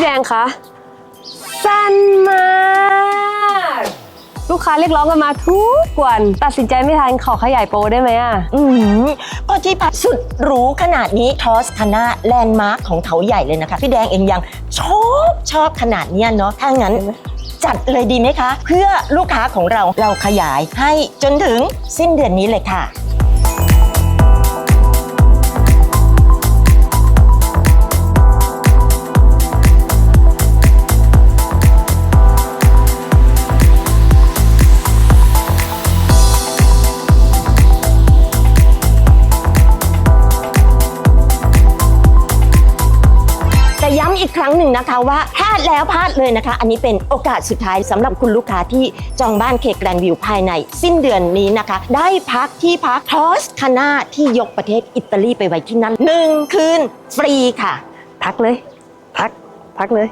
พี่แดงคะสั้นมากลูกค้าเรียกร้องกันมาทุกวัน ตัดสินใจไม่ทันขอขยายโปรได้ไหมอะ อืมก็ที่พักสุดหรูขนาดนี้ทอสคานาแลนด์มาร์คของเขาใหญ่เลยนะคะ พี่แดงเองยังชอบชอบขนาดเนี้ยเนาะถ้างั้นจัดเลยดีไหมคะ เพื่อลูกค้าของเราเราขยายให้จนถึงสิ้นเดือนนี้เลยค่ะ ย้ำอีกครั้งหนึ่งนะคะว่าพลาดแล้วพลาดเลยนะคะ อันนี้เป็นโอกาสสุดท้ายสำหรับคุณลูกค้าที่จองบ้านเคแกรนวิวภายในสิ้นเดือนนี้นะคะ ได้พักที่พักทอสคานาที่ยกประเทศอิตาลีไปไว้ที่นั่นหนึ่งคืนฟรีค่ะ พักเลย พัก พักเลย